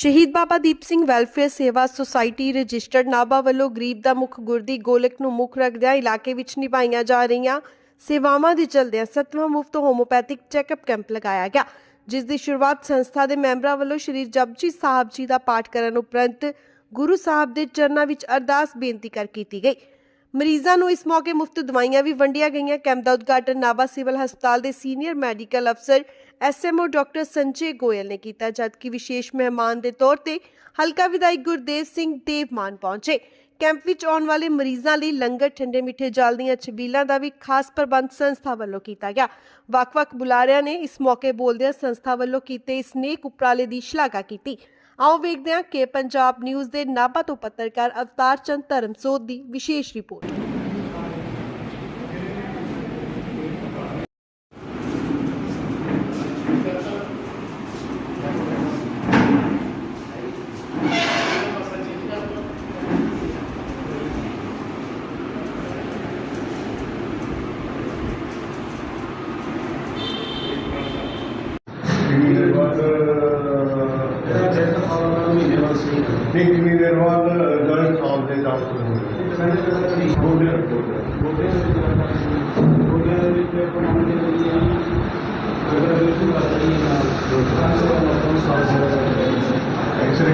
ਸ਼ਹੀਦ Baba Deep Singh welfare Sewa society registered Nabha ਵੱਲੋਂ ਗਰੀਬ ਦਾ ਮੁੱਖ ਗੁਰਦੀ ਗੋਲਕ ਨੂੰ ਮੁੱਖ ਰੱਖਦਿਆਂ ਇਲਾਕੇ ਵਿੱਚ ਨਿਭਾਈਆਂ ਜਾ ਰਹੀਆਂ ਸੇਵਾਵਾਂ ਦੇ ਚਲਦਿਆਂ ਸੱਤਵਾਂ ਮੁਫਤ ਹੋਮੋਪੈਥਿਕ ਚੈੱਕਅਪ ਕੈਂਪ ਲਗਾਇਆ ਗਿਆ, ਜਿਸ ਦੀ ਸ਼ੁਰੂਆਤ ਸੰਸਥਾ ਦੇ ਮੈਂਬਰਾਂ ਵੱਲੋਂ ਸ਼੍ਰੀ ਜਪਜੀ ਸਾਹਿਬ ਜੀ ਦਾ ਪਾਠ ਕਰਨ ਉਪਰੰਤ ਗੁਰੂ ਸਾਹਿਬ ਦੇ ਚਰਨਾਂ ਵਿੱਚ ਅਰਦਾਸ ਬੇਨਤੀ ਕਰ ਕੀਤੀ ਗਈ। ਮਰੀਜ਼ਾਂ ਨੂੰ ਇਸ ਮੌਕੇ ਮੁਫਤ ਦਵਾਈਆਂ ਵੀ ਵੰਡੀਆਂ ਗਈਆਂ। ਕੈਂਪ ਦਾ ਉਦਘਾਟਨ ਨਾਭਾ ਸਿਵਲ ਹਸਪਤਾਲ ਦੇ ਸੀਨੀਅਰ ਮੈਡੀਕਲ ਅਫਸਰ ਐਸਐਮਓ ਡਾਕਟਰ ਸੰਜੇ ਗੋਇਲ ਨੇ ਕੀਤਾ, ਜਦਕਿ ਵਿਸ਼ੇਸ਼ ਮਹਿਮਾਨ ਦੇ ਤੌਰ ਤੇ ਹਲਕਾ ਵਿਧਾਇਕ ਗੁਰਦੇਵ ਸਿੰਘ ਦੇਵਮਾਨ ਪਹੁੰਚੇ। ਕੈਂਪ ਵਿੱਚ ਆਉਣ ਵਾਲੇ ਮਰੀਜ਼ਾਂ ਲਈ ਲੰਗਰ, ਠੰਡੇ ਮਿੱਠੇ ਜਲ ਦੀਆਂ ਛਬੀਲਾਂ ਦਾ ਵੀ ਖਾਸ ਪ੍ਰਬੰਧ ਸੰਸਥਾ ਵੱਲੋਂ ਕੀਤਾ ਗਿਆ। ਵੱਖ-ਵੱਖ ਬੁਲਾਰਿਆਂ ਨੇ ਇਸ ਮੌਕੇ ਬੋਲਦਿਆਂ ਸੰਸਥਾ ਵੱਲੋਂ ਕੀਤੇ ਇਸ ਨੇਕ ਉਪਰਾਲੇ ਦੀ ਸ਼ਲਾਘਾ ਕੀਤੀ। ਆਓ ਵੇਖਦੇ ਹਾਂ ਕਿ ਪੰਜਾਬ ਨਿਊਜ਼ ਦੇ ਨਾਭਾ ਤੋਂ ਪੱਤਰਕਾਰ ਅਵਤਾਰ ਚੰਦ ਧਰਮਸੋਤ ਦੀ ਵਿਸ਼ੇਸ਼ ਰਿਪੋਰਟ ਕਿੰਨੀ ਦੇਰ ਬਾਅਦ ਨਹੀਂ ਕਿੰਨੀ ਦੇਰ ਬਾਅਦ ਜਲ ਸਾਹਿਬ ਦੇ ਡਾਕਟਰ ਹੋਣਗੇ ਗੋਡੇ ਐਕਸਰੇ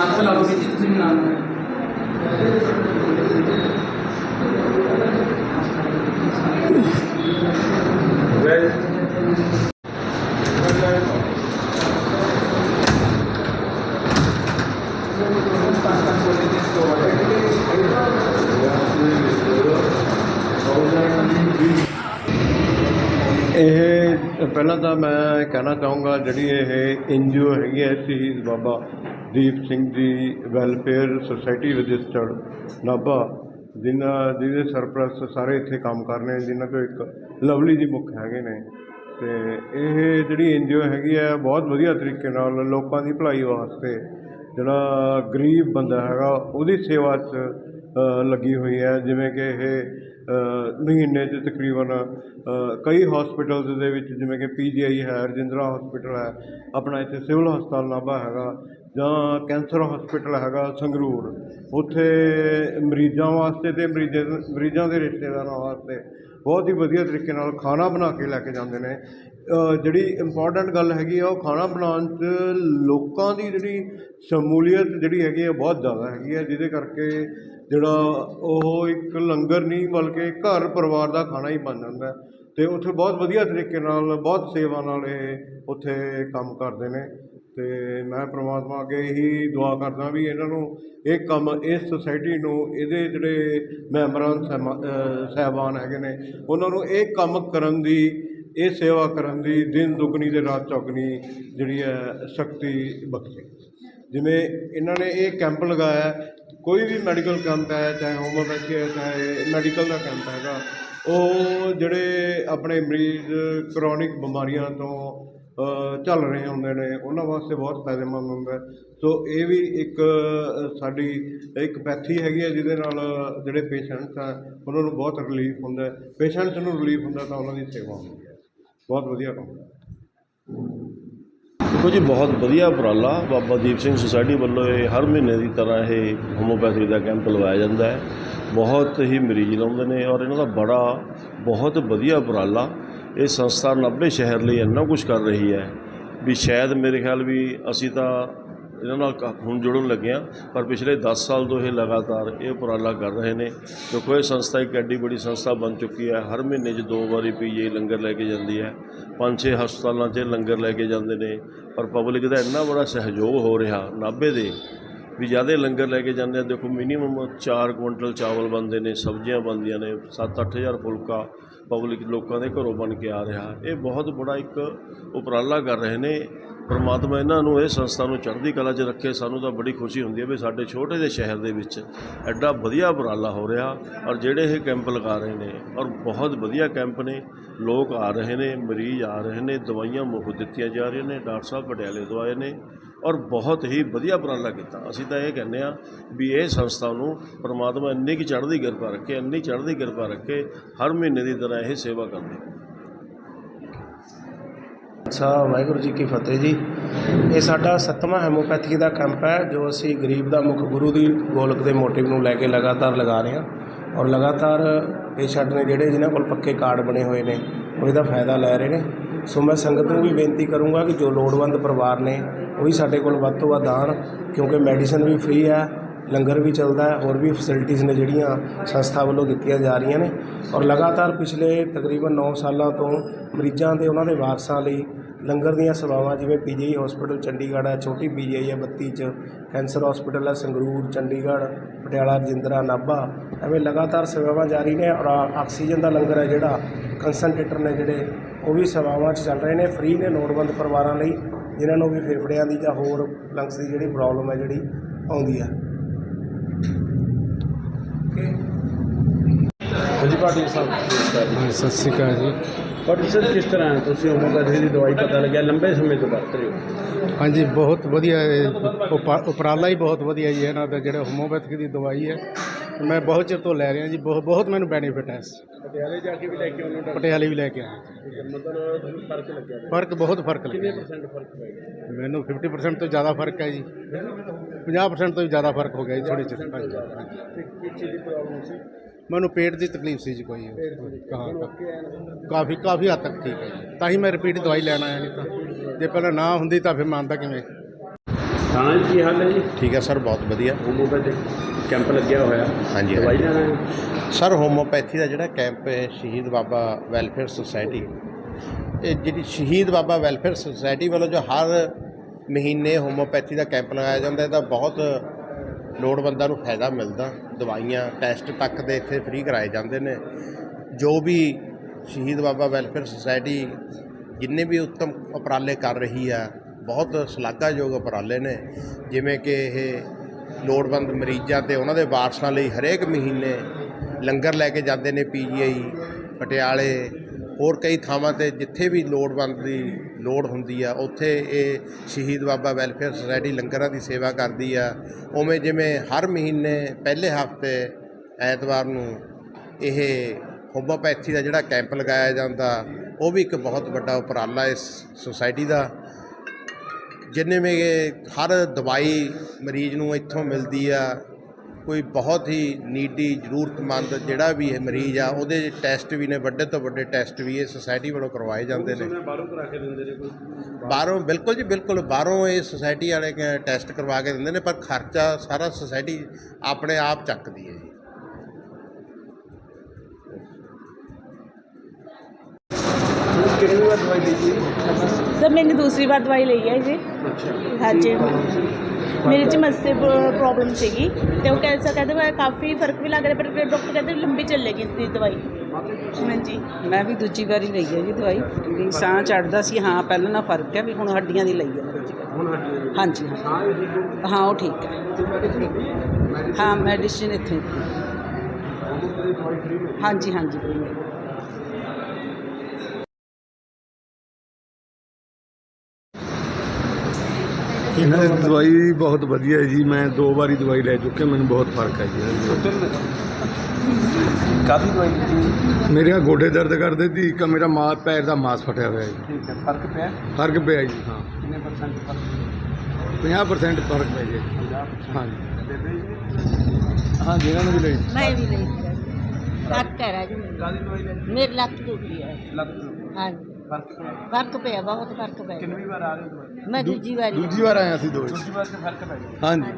ਹੱਥ ਲਾ ਲਓ ਵੀ ਤੁਸੀਂ ਵੀ ਨਾਲ ਇਹ ਪਹਿਲਾਂ ਤਾਂ ਮੈਂ ਕਹਿਣਾ ਚਾਹੂੰਗਾ, ਜਿਹੜੀ ਇਹ ਐੱਨ ਜੀ ਓ ਹੈਗੀ ਹੈ ਸ਼ਹੀਦ Baba Deep Singh ji welfare society registered Nabha, ਜਿਨ੍ਹਾਂ, ਜਿਹਦੇ ਸਰਪ੍ਰਸਤ ਸਾਰੇ ਇੱਥੇ ਕੰਮ ਕਰ ਰਹੇ ਜਿਨ੍ਹਾਂ ਤੋਂ ਇੱਕ ਲਵਲੀ ਜੀ ਮੁੱਖ ਹੈਗੇ ਨੇ। ਤੇ ਇਹ ਜਿਹੜੀ ਐੱਨ ਜੀ ਓ ਹੈਗੀ ਹੈ ਬਹੁਤ ਵਧੀਆ ਤਰੀਕੇ ਨਾਲ ਲੋਕਾਂ ਦੀ ਭਲਾਈ ਵਾਸਤੇ ਜਿਹੜਾ ਗਰੀਬ ਬੰਦਾ ਹੈਗਾ, ਉਹਦੀ ਸੇਵਾ 'ਚ ਲੱਗੀ ਹੋਈ ਹੈ। ਜਿਵੇਂ ਕਿ ਇਹ ਮਹੀਨੇ 'ਚ ਤਕਰੀਬਨ ਕਈ ਹੋਸਪਿਟਲਸ ਦੇ ਵਿੱਚ ਜਿਵੇਂ ਕਿ ਪੀ ਜੀ ਆਈ ਹੈ, ਰਜਿੰਦਰਾ ਹੋਸਪਿਟਲ ਹੈ, ਆਪਣਾ ਇੱਥੇ ਸਿਵਲ ਹਸਪਤਾਲ ਨਾਭਾ ਹੈਗਾ ਜਾਂ ਕੈਂਸਰ ਹੋਸਪਿਟਲ ਹੈਗਾ ਸੰਗਰੂਰ। ਉੱਥੇ ਮਰੀਜ਼ਾਂ ਵਾਸਤੇ ਤੇ ਮਰੀਜ਼ਾਂ ਮਰੀਜ਼ਾਂ ਦੇ ਰਿਸ਼ਤੇਦਾਰਾਂ ਵਾਸਤੇ ਬਹੁਤ ਹੀ ਵਧੀਆ ਤਰੀਕੇ ਨਾਲ ਖਾਣਾ ਬਣਾ ਕੇ ਲੈ ਕੇ ਜਾਂਦੇ ਨੇ। ਜਿਹੜੀ ਇੰਪੋਰਟੈਂਟ ਗੱਲ ਹੈਗੀ ਆ, ਉਹ ਖਾਣਾ ਬਣਾਉਣ 'ਚ ਲੋਕਾਂ ਦੀ ਜਿਹੜੀ ਸ਼ਮੂਲੀਅਤ ਜਿਹੜੀ ਹੈਗੀ ਆ ਬਹੁਤ ਜ਼ਿਆਦਾ ਹੈਗੀ ਆ, ਜਿਹਦੇ ਕਰਕੇ ਜਿਹੜਾ ਉਹ ਇੱਕ ਲੰਗਰ ਨਹੀਂ, ਬਲਕਿ ਘਰ ਪਰਿਵਾਰ ਦਾ ਖਾਣਾ ਹੀ ਬਣ ਜਾਂਦਾ ਅਤੇ ਉੱਥੇ ਬਹੁਤ ਵਧੀਆ ਤਰੀਕੇ ਨਾਲ, ਬਹੁਤ ਸੇਵਾ ਨਾਲ ਇਹ ਉੱਥੇ ਕੰਮ ਕਰਦੇ ਨੇ। ਅਤੇ ਮੈਂ ਪਰਮਾਤਮਾ ਅੱਗੇ ਇਹੀ ਦੁਆ ਕਰਦਾ ਵੀ ਇਹਨਾਂ ਨੂੰ ਇਹ ਕੰਮ ਇਸ ਸੁਸਾਇਟੀ ਨੂੰ, ਇਹਦੇ ਜਿਹੜੇ ਮੈਂਬਰਾਂ, ਸਹਿਮਾ- ਸਾਹਿਬਾਨ ਹੈਗੇ ਨੇ, ਉਹਨਾਂ ਨੂੰ ਇਹ ਕੰਮ ਕਰਨ ਦੀ, ਇਹ ਸੇਵਾ ਕਰਨ ਦੀ ਦਿਨ ਦੁਗਣੀ ਤੇ ਰਾਤ ਚੌਗਣੀ ਜਿਹੜੀ ਹੈ, ਸ਼ਕਤੀ ਬਖਸ਼ੇ। ਜਿਵੇਂ ਇਹਨਾਂ ਨੇ ਇਹ ਕੈਂਪ ਲਗਾਇਆ ਕੋਈ ਵੀ ਮੈਡੀਕਲ ਕੈਂਪ ਹੈ ਚਾਹੇ ਹੋਮੋਪੈਥੀ ਹੈ ਚਾਹੇ ਮੈਡੀਕਲ ਦਾ ਕੈਂਪ ਹੈਗਾ ਉਹ ਜਿਹੜੇ ਆਪਣੇ ਮਰੀਜ਼ ਕਰੋਨਿਕ ਬਿਮਾਰੀਆਂ ਤੋਂ ਅ, ਚੱਲ ਰਹੇ ਹੁੰਦੇ ਨੇ ਉਹਨਾਂ ਵਾਸਤੇ ਬਹੁਤ ਫਾਇਦੇਮੰਦ ਹੁੰਦਾ ਸੋ ਇਹ ਵੀ ਇੱਕ ਸਾਡੀ ਇੱਕ ਪੈਥੀ ਹੈਗੀ ਹੈ ਜਿਹਦੇ ਨਾਲ ਜਿਹੜੇ ਪੇਸ਼ੈਂਟਸ ਆ ਉਹਨਾਂ ਨੂੰ ਬਹੁਤ ਰਿਲੀਫ ਹੁੰਦਾ ਪੇਸ਼ੈਂਟਸ ਨੂੰ ਰਿਲੀਫ ਹੁੰਦਾ ਤਾਂ ਉਹਨਾਂ ਦੀ ਸੇਵਾ ਹੁੰਦੀ ਹੈ। ਬਹੁਤ ਵਧੀਆ ਕੰਮ। ਦੇਖੋ ਜੀ, ਬਹੁਤ ਵਧੀਆ ਉਪਰਾਲਾ ਬਾਬਾ ਦੀਪ ਸਿੰਘ ਸੁਸਾਇਟੀ ਵੱਲੋਂ ਇਹ ਹਰ ਮਹੀਨੇ ਦੀ ਤਰ੍ਹਾਂ ਇਹ ਹੋਮੋਪੈਥੀ ਦਾ ਕੈਂਪ ਲਵਾਇਆ ਜਾਂਦਾ ਹੈ। ਬਹੁਤ ਹੀ ਮਰੀਜ਼ ਲਾਉਂਦੇ ਨੇ ਔਰ ਇਹਨਾਂ ਦਾ ਬੜਾ, ਬਹੁਤ ਵਧੀਆ ਉਪਰਾਲਾ। ਇਹ ਸੰਸਥਾ 90 ਸ਼ਹਿਰ ਲਈ ਇੰਨਾ ਕੁਝ ਕਰ ਰਹੀ ਹੈ ਵੀ ਸ਼ਾਇਦ ਮੇਰੇ ਖਿਆਲ ਵੀ ਅਸੀਂ ਤਾਂ ਇਹਨਾਂ ਨਾਲ ਕਾ- ਹੁਣ ਜੁੜਨ ਲੱਗਿਆ, ਪਰ ਪਿਛਲੇ 10 ਸਾਲ ਤੋਂ ਇਹ ਲਗਾਤਾਰ ਇਹ ਉਪਰਾਲਾ ਕਰ ਰਹੇ ਨੇ। ਕਿਉਂਕਿ ਇਹ ਸੰਸਥਾ ਇੱਕ ਐਡੀ ਬੜੀ ਸੰਸਥਾ ਬਣ ਚੁੱਕੀ ਹੈ। ਹਰ ਮਹੀਨੇ 'ਚ ਦੋ ਵਾਰੀ ਪੀਜੀ ਲੰਗਰ ਲੈ ਕੇ ਜਾਂਦੀ ਹੈ। ਪੰਜ ਛੇ ਹਸਪਤਾਲਾਂ 'ਚ ਲੰਗਰ ਲੈ ਕੇ ਜਾਂਦੇ ਨੇ। ਪਰ ਪਬਲਿਕ ਦਾ ਇੰਨਾ ਬੜਾ ਸਹਿਯੋਗ ਹੋ ਰਿਹਾ, ਨਾਭੇ ਦੇ, ਵੀ ਜ਼ਿਆਦਾ ਲੰਗਰ ਲੈ ਕੇ ਜਾਂਦੇ ਆ। ਦੇਖੋ, ਮਿਨੀਮਮ 4 ਕੁਇੰਟਲ ਚਾਵਲ ਬਣਦੇ ਨੇ, ਸਬਜ਼ੀਆਂ ਬਣਦੀਆਂ ਨੇ। 7-8000 ਫੁਲਕਾ ਪਬਲਿਕ, ਲੋਕਾਂ ਦੇ ਘਰੋਂ ਬਣ ਕੇ ਆ ਰਿਹਾ। ਇਹ ਬਹੁਤ ਬੜਾ ਇੱਕ ਉਪਰਾਲਾ ਕਰ ਰਹੇ ਨੇ। ਪਰਮਾਤਮਾ ਇਹਨਾਂ ਨੂੰ ਇਹ ਸੰਸਥਾ ਨੂੰ ਚੜ੍ਹਦੀ ਕਲਾ 'ਚ ਰੱਖੇ, ਸਾਨੂੰ ਤਾਂ ਬੜੀ ਖੁਸ਼ੀ ਹੁੰਦੀ ਹੈ ਵੀ ਸਾਡੇ ਛੋਟੇ ਜਿਹੇ ਸ਼ਹਿਰ ਦੇ ਵਿੱਚ ਐਡਾ ਵਧੀਆ ਉਪਰਾਲਾ ਹੋ ਰਿਹਾ ਔਰ ਜਿਹੜੇ ਇਹ ਕੈਂਪ ਲਗਾ ਰਹੇ ਨੇ ਔਰ ਬਹੁਤ ਵਧੀਆ ਕੈਂਪ ਨੇ, ਲੋਕ ਆ ਰਹੇ ਨੇ, ਮਰੀਜ਼ ਆ ਰਹੇ ਨੇ, ਦਵਾਈਆਂ ਮੁਫਤ ਦਿੱਤੀਆਂ ਜਾ ਰਹੀਆਂ ਨੇ, ਡਾਕਟਰ ਸਾਹਿਬ ਪਟਿਆਲੇ ਤੋਂ ਆਏ ਨੇ ਔਰ ਬਹੁਤ ਹੀ ਵਧੀਆ ਉਪਰਾਲਾ ਕੀਤਾ। ਅਸੀਂ ਤਾਂ ਇਹ ਕਹਿੰਦੇ ਆ ਵੀ ਇਹ ਸੰਸਥਾ ਨੂੰ ਪਰਮਾਤਮਾ ਇੰਨੀ ਕੀ ਚੜ੍ਹਦੀ ਕਿਰਪਾ ਰੱਖੇ, ਇੰਨੀ ਚੜ੍ਹਦੀ ਕਿਰਪਾ ਰੱਖੇ, ਹਰ ਮਹੀਨੇ ਦੀ ਤਰ੍ਹਾਂ ਇਹ ਸੇਵਾ ਕਰਦੇ ਨੇ। ਖਾਲਸਾ ਵਾਹਿਗੁਰੂ ਜੀ ਕੀ ਫਤਿਹ ਜੀ। ਇਹ ਸਾਡਾ ਸੱਤਵਾਂ ਹੈਮੋਪੈਥੀ ਦਾ ਕੈਂਪ ਹੈ, ਜੋ ਅਸੀਂ ਗਰੀਬ ਦਾ ਮੁੱਖ ਗੁਰੂ ਦੀ ਗੋਲਕ ਦੇ ਮੋਟਿਵ ਨੂੰ ਲੈ ਕੇ ਲਗਾਤਾਰ ਲਗਾ ਰਹੇ ਹਾਂ। ਔਰ ਲਗਾਤਾਰ ਪੇਸ਼ੈਂਟ ਨੇ ਜਿਹੜੇ ਜਿਨ੍ਹਾਂ ਕੋਲ ਪੱਕੇ ਕਾਰਡ ਬਣੇ ਹੋਏ ਨੇ, ਉਹ ਇਹਦਾ ਫਾਇਦਾ ਲੈ ਰਹੇ ਨੇ। ਸੋ ਮੈਂ ਸੰਗਤ ਨੂੰ ਵੀ ਬੇਨਤੀ ਕਰੂੰਗਾ ਕਿ ਜੋ ਲੋੜਵੰਦ ਪਰਿਵਾਰ ਨੇ, ਉਹ ਵੀ ਸਾਡੇ ਕੋਲ ਵੱਧ ਤੋਂ ਵੱਧ ਆਉਣ ਕਿਉਂਕਿ ਮੈਡੀਸਨ ਵੀ ਫ੍ਰੀ ਹੈ, ਲੰਗਰ ਵੀ ਚੱਲਦਾ ਹੈ, ਹੋਰ ਵੀ ਫੈਸਿਲਿਟੀਆਂ ਨੇ ਜਿਹੜੀਆਂ ਸੰਸਥਾ ਵੱਲੋਂ ਦਿੱਤੀਆਂ ਜਾ ਰਹੀਆਂ ਨੇ। ਔਰ ਲਗਾਤਾਰ ਪਿਛਲੇ ਤਕਰੀਬਨ 9 ਸਾਲਾਂ ਤੋਂ ਮਰੀਜ਼ਾਂ ਤੇ ਉਹਨਾਂ ਦੇ ਵਾਰਸਾਂ ਲਈ ਲੰਗਰ ਦੀਆਂ ਸੇਵਾਵਾਂ ਜਿਵੇਂ ਪੀਜੀਆਈ ਹਸਪੀਟਲ, ਚੰਡੀਗੜ੍ਹ ਹੈ, ਛੋਟੀ ਪੀਜੀਆਈ ਹੈ 32 ਚ, ਕੈਂਸਰ ਹਸਪੀਟਲ ਹੈ, ਸੰਗਰੂਰ, ਚੰਡੀਗੜ੍ਹ, ਪਟਿਆਲਾ, ਰਜਿੰਦਰਾ, ਨਾਭਾ, ਐਵੇਂ ਲਗਾਤਾਰ ਸੇਵਾਵਾਂ ਜਾਰੀ ਨੇ ਔਰ ਆ- ਆਕਸੀਜਨ ਦਾ ਲੰਗਰ ਹੈ ਜਿਹੜਾ ਕੰਸਨਟ੍ਰੇਟਰ ਨੇ ਜਿਹੜੇ, ਉਹ ਵੀ ਸੇਵਾਵਾਂ 'ਚ ਚੱਲ ਰਹੇ ਨੇ ਫ੍ਰੀ ਨੇ ਲੋੜਵੰਦ ਪਰਿਵਾਰਾਂ ਲਈ, ਜਿਨ੍ਹਾਂ ਨੂੰ ਵੀ ਫੇਫੜਿਆਂ ਦੀ ਜਾਂ ਹੋਰ ਲੰਗਸ ਦੀ ਜਿਹੜੀ ਪ੍ਰੋਬਲਮ ਹੈ ਜਿਹੜੀ ਆਉਂਦੀ ਹੈ। ਹਾਂਜੀ ਪਾਟਿਲ ਸਾਹਿਬ ਹਾਂ ਸਤਿ ਸ਼੍ਰੀ ਅਕਾਲ ਜੀ। ਪਾਟਿਲ ਸਰ ਕਿਸ ਤਰ੍ਹਾਂ ਤੁਸੀਂ ਹੋਮੋਪੈਥੀ ਦੀ ਦਵਾਈ ਪਤਾ ਲੱਗਿਆ ਲੰਬੇ ਸਮੇਂ ਤੋਂ ਵਰਤ ਰਹੇ ਹੋ। ਹਾਂਜੀ ਬਹੁਤ ਵਧੀਆ ਉਪਰਾਲਾ ਹੀ ਬਹੁਤ ਵਧੀਆ ਜੀ ਇਹਨਾਂ ਦਾ ਜਿਹੜਾ ਹੋਮੋਪੈਥਿਕ ਦੀ ਦਵਾਈ ਹੈ। ਮੈਂ ਬਹੁਤ ਚਿਰ ਤੋਂ ਲੈ ਰਿਹਾ ਜੀ ਬਹੁਤ ਬਹੁਤ ਮੈਨੂੰ ਬੈਨੀਫਿਟ ਹੈ ਇਸ। ਪਟਿਆਲੇ ਜਾ ਕੇ ਵੀ ਲੈ ਕੇ ਉਹਨਾਂ ਦਾ ਪਟਿਆਲੇ ਵੀ ਲੈ ਕੇ ਆਇਆ। ਮਤਲਬ ਫ਼ਰਕ ਲੱਗਿਆ ਫ਼ਰਕ ਬਹੁਤ ਫ਼ਰਕ ਲੱਗਿਆ। ਪਰਸੈਂਟ ਫ਼ਰਕ ਪੈ ਗਿਆ? ਮੈਨੂੰ 50% ਤੋਂ ਜ਼ਿਆਦਾ ਫ਼ਰਕ ਹੈ ਜੀ। 50% ਤੋਂ ਵੀ ਜ਼ਿਆਦਾ ਫ਼ਰਕ ਹੋ ਗਿਆ ਜੀ ਥੋੜੀ ਚਿਰ ਹਾਂਜੀ ਕਿਸ ਚੀਜ਼ ਦੀ ਪ੍ਰੋਬਲਮ ਸੀ? ਮੈਨੂੰ ਪੇਟ ਦੀ ਤਕਲੀਫ ਸੀ ਜੀ ਕੋਈ। ਕਾਫੀ ਕਾਫੀ ਹੱਦ ਤੱਕ ਠੀਕ ਹੈ ਜੀ। ਤਾਂ ਹੀ ਮੈਂ ਰਿਪੀਟ ਦਵਾਈ ਲੈਣ ਆਇਆ ਨਹੀਂ ਤਾਂ। ਜੇ ਪਹਿਲਾਂ ਨਾ ਹੁੰਦੀ ਤਾਂ ਫਿਰ ਮੰਨਦਾ ਕਿਵੇਂ? ਹਾਂ ਜੀ ਕੀ ਹਾਲ ਹੈ ਜੀ? ਠੀਕ ਹੈ ਸਰ ਬਹੁਤ ਵਧੀਆ। ਹੋਮੋਪੈਥੀ ਕੈਂਪ ਲੱਗਿਆ ਹੋਇਆ। ਹਾਂਜੀ, ਦਵਾਈ। ਲੈਣਾ ਹੈ? ਸਰ ਹੋਮੋਪੈਥੀ ਦਾ ਜਿਹੜਾ ਕੈਂਪ ਹੈ ਸ਼ਹੀਦ ਬਾਬਾ ਵੈਲਫੇਅਰ ਸੁਸਾਇਟੀ ਇਹ ਜਿਹੜੀ ਸ਼ਹੀਦ ਬਾਬਾ ਵੈਲਫੇਅਰ ਸੁਸਾਇਟੀ ਵੱਲੋਂ ਜੋ ਹਰ ਮਹੀਨੇ ਹੋਮੋਪੈਥੀ ਦਾ ਕੈਂਪ ਲਗਾਇਆ ਜਾਂਦਾ ਇਹਦਾ ਬਹੁਤ ਲੋੜਵੰਦਾਂ ਨੂੰ ਫਾਇਦਾ ਮਿਲਦਾ। ਦਵਾਈਆਂ ਟੈਸਟ ਤੱਕ ਦੇ ਇੱਥੇ ਫ੍ਰੀ ਕਰਾਏ ਜਾਂਦੇ ਨੇ। ਜੋ ਵੀ ਸ਼ਹੀਦ ਬਾਬਾ ਵੈਲਫੇਅਰ ਸੁਸਾਇਟੀ ਜਿੰਨੇ ਵੀ ਉੱਤਮ ਉਪਰਾਲੇ ਕਰ ਰਹੀ ਆ ਬਹੁਤ ਸ਼ਲਾਘਾਯੋਗ ਉਪਰਾਲੇ ਨੇ। ਜਿਵੇਂ ਕਿ ਇਹ ਲੋੜਵੰਦ ਮਰੀਜ਼ਾਂ ਤੇ ਉਹਨਾਂ ਦੇ ਵਾਰਸਾਂ ਲਈ ਹਰੇਕ ਮਹੀਨੇ ਲੰਗਰ ਲੈ ਕੇ ਜਾਂਦੇ ਨੇ ਪੀਜੀਆਈ ਪਟਿਆਲੇ, ਹੋਰ ਕਈ ਥਾਵਾਂ ਤੇ ਜਿੱਥੇ ਵੀ ਲੋੜਵੰਦ ਦੀ ਲੋੜ ਹੁੰਦੀ ਆ। ਉੱਥੇ ਇਹ ਸ਼ਹੀਦ ਬਾਬਾ ਵੈਲਫੇਅਰ ਸੁਸਾਇਟੀ ਲੰਗਰਾਂ ਦੀ ਸੇਵਾ ਕਰਦੀ ਆ। ਉਵੇਂ ਜਿਵੇਂ ਹਰ ਮਹੀਨੇ ਪਹਿਲੇ ਹਫ਼ਤੇ ਐਤਵਾਰ ਨੂੰ ਇਹ ਹੋਮੋਪੈਥੀ ਦਾ ਜਿਹੜਾ ਕੈਂਪ ਲਗਾਇਆ ਜਾਂਦਾ, ਉਹ ਵੀ ਇੱਕ ਬਹੁਤ ਵੱਡਾ ਉਪਰਾਲਾ ਇਸ ਸੁਸਾਇਟੀ ਦਾ। ਜਿੰਨੇ ਵੀ ਹਰ ਦਵਾਈ ਮਰੀਜ਼ ਨੂੰ ਇੱਥੋਂ ਮਿਲਦੀ ਆ ਕੋਈ ਬਹੁਤ ਹੀ ਨੀਡੀ ਜ਼ਰੂਰਤਮੰਦ ਜਿਹੜਾ ਵੀ ਇਹ ਮਰੀਜ਼ ਆ ਉਹਦੇ ਟੈਸਟ ਵੀ ਨੇ ਵੱਡੇ ਤੋਂ ਵੱਡੇ ਟੈਸਟ ਵੀ ਇਹ ਸੁਸਾਇਟੀ ਵੱਲੋਂ ਕਰਵਾਏ ਜਾਂਦੇ ਨੇ। ਬਾਹਰੋਂ ਬਾਹਰੋਂ ਬਿਲਕੁਲ ਜੀ ਬਿਲਕੁਲ ਬਾਹਰੋਂ ਇਹ ਸੁਸਾਇਟੀ ਵਾਲੇ ਟੈਸਟ ਕਰਵਾ ਕੇ ਦਿੰਦੇ ਨੇ ਪਰ ਖਰਚਾ ਸਾਰਾ ਸੁਸਾਇਟੀ ਆਪਣੇ ਆਪ ਚੱਕਦੀ ਹੈ ਜੀ। ਦਵਾਈ ਲਈ ਜੀ ਦੂਸਰੀ ਵਾਰ ਦਵਾਈ ਲਈ ਹੈ ਜੀ। ਅੱਛਾ। ਹਾਂਜੀ। ਮੇਰੇ ਚ ਮਸਤੇ ਪ੍ਰੋਬਲਮ ਸੀਗੀ ਤੇ ਉਹ ਕਹਿੰਦਾ ਕਹਿੰਦੇ ਮੈਂ ਕਾਫੀ ਫ਼ਰਕ ਵੀ ਲੱਗ ਰਿਹਾ ਪਰ ਡਾਕਟਰ ਕਹਿੰਦੇ ਲੰਬੀ ਚੱਲੇਗੀ ਇਸ ਦੀ ਦਵਾਈ। ਹਾਂਜੀ। ਮੈਂ ਵੀ ਦੂਜੀ ਵਾਰੀ ਲਈ ਹੈ ਜੀ ਦਵਾਈ ਵੀ ਸਾਹ ਚੜਦਾ ਸੀ ਹਾਂ ਪਹਿਲਾਂ ਨਾਲ ਫ਼ਰਕ ਹੈ ਵੀ ਹੁਣ ਹੱਡੀਆਂ ਦੀ ਲਈ ਹੈ। ਹਾਂਜੀ ਹਾਂ। ਹਾਂ ਉਹ ਠੀਕ ਹੈ। ਹਾਂ? ਮੈਡੀਸਿਨ ਇੱਥੇ ਹਾਂਜੀ ਹਾਂਜੀ। ਇਹਨਾਂ ਦੀ ਦਵਾਈ ਬਹੁਤ ਵਧੀਆ ਹੈ ਜੀ ਮੈਂ ਦੋ ਵਾਰੀ ਦਵਾਈ ਲੈ ਚੁੱਕਿਆ ਮੈਨੂੰ ਬਹੁਤ ਫ਼ਰਕ ਹੈ ਜੀ ਕਾਫੀ ਦਵਾਈ। ਦਿੱਤੀ? ਮੇਰੇ ਗੋਡੇ ਦਰਦ ਕਰਦੇ ਸੀ ਇੱਕ ਮੇਰਾ ਮਾਂ ਪੈਰ ਦਾ ਮਾਸ ਫਟਿਆ ਹੋਇਆ ਜੀ। ਠੀਕ ਹੈ ਫ਼ਰਕ ਪਿਆ? ਫ਼ਰਕ ਪਿਆ ਜੀ ਹਾਂ। ਕਿੰਨੇ ਪਰਸੈਂਟ ਫ਼ਰਕ 50% ਫ਼ਰਕ ਪੈ ਗਿਆ ਜੀ। ਹਾਂ ਬੇਬੇ ਜੀ। ਹਾਂ ਜਿਹਨਾਂ ਨੂੰ ਵੀ ਲਈ ਮੈਂ ਵੀ ਲਈ ਲੱਕ ਹੈ ਰਾਜ। ਕਾਦੀ ਦਵਾਈ ਲੈ ਮੇਰੀ ਲੱਕ ਦੁਖਦੀ ਹੈ ਲੱਗ ਹਾਂਜੀ ਫ਼ਰਕ ਪਿਆ? ਫ਼ਰਕ ਪਿਆ ਬਹੁਤ ਫ਼ਰਕ ਪਿਆ। ਕਿੰਨੀ ਵਾਰ ਆ ਰਹੇ ਹੋ ਮੈਂ ਦੂਜੀ ਵਾਰੀ। ਦੂਜੀ ਵਾਰ ਆਇਆ ਸੀ ਦੋ ਦੂਜੀ ਵਾਰ ਤੇ ਫ਼ਰਕ ਪੈ ਗਿਆ। ਹਾਂਜੀ।